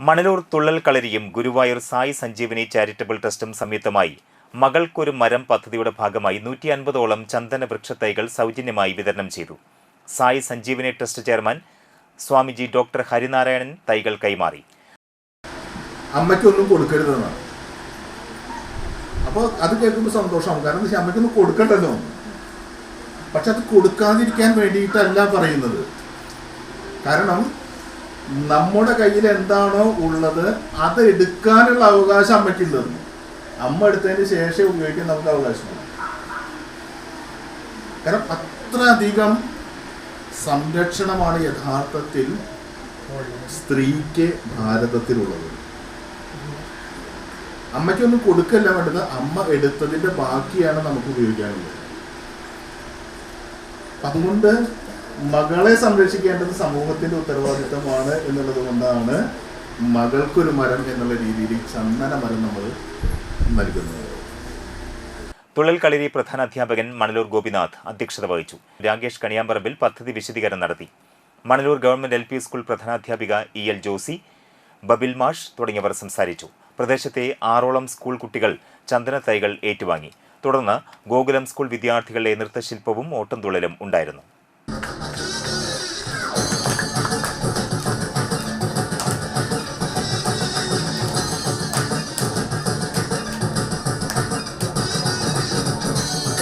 മണലൂർ തുള്ളൽ കളരിയും ഗുരുവായൂർ സായി സഞ്ജീവനി ചാരിറ്റബിൾ ട്രസ്റ്റും സംയുക്തമായി മകൾക്കൊരു മരം പദ്ധതിയുടെ ഭാഗമായി നൂറ്റി അൻപതോളം ചന്ദന വൃക്ഷത്തൈകൾ സൗജന്യമായി വിതരണം ചെയ്തു. Sai Sanjeevani trust chairman Swamiji doctor Harinarayanan തൈകൾ കൈമാറി. അമ്മയ്ക്കൊന്നും കൊടുക്കരുതെന്നാണ്. അപ്പോൾ അത് കേൾക്കുമ്പോൾ സന്തോഷമാവും. കാരണം എന്താ അമ്മയ്ക്കൊന്നും കൊടുക്കണ്ടല്ലോ. പക്ഷെ അത് കൊടുക്കാതിരിക്കാൻ വേണ്ടിയിട്ടല്ല പറയുന്നത്. കാരണം നമ്മുടെ കയ്യിൽ എന്താണോ ഉള്ളത് അത് എടുക്കാനുള്ള അവകാശം അമ്മയ്ക്കുണ്ടെന്ന് അമ്മ എടുത്തതിന് ശേഷം ഉപയോഗിക്കാൻ നമുക്ക് അവകാശമുണ്ട് കാരണം അത്രയധികം സംരക്ഷണമാണ് യഥാർത്ഥത്തിൽ സ്ത്രീക്ക് ഭാരതത്തിലുള്ളത്. അമ്മയ്ക്കൊന്നും കൊടുക്കല്ല വേണ്ടത്. അമ്മ എടുത്തതിന്റെ ബാക്കിയാണ് നമുക്ക് ഉപയോഗിക്കാനുള്ളത്. അതുകൊണ്ട് മകളെ സംരക്ഷിക്കേണ്ടത് സമൂഹത്തിന്റെ ഉത്തരവാദിത്തമാണ് എന്നുള്ളത് കൊണ്ടാണ് മകൾക്കൊരു മരം എന്നുള്ള രീതിയിൽ ചന്ദന മരം നമ്മൾ നൽകുന്നത്. തുള്ളൽ കളരി പ്രധാന അധ്യാപകൻ മണലൂർ ഗോപിനാഥ് അധ്യക്ഷത വഹിച്ചു. രാകേഷ് കണിയാമ്പറമ്പിൽ പദ്ധതി വിശദീകരണം നടത്തി. Manalur government L P school പ്രധാനാധ്യാപിക E L Josy ബബിൽ മാഷ് തുടങ്ങിയവർ സംസാരിച്ചു. പ്രദേശത്തെ ആറോളം സ്കൂൾ കുട്ടികൾ ചന്ദന തൈകൾ ഏറ്റുവാങ്ങി. തുടർന്ന് ഗോകുലം സ്കൂൾ വിദ്യാർത്ഥികളുടെ നൃത്തശില്പവും ഓട്ടംതുള്ളലും ഉണ്ടായിരുന്നു.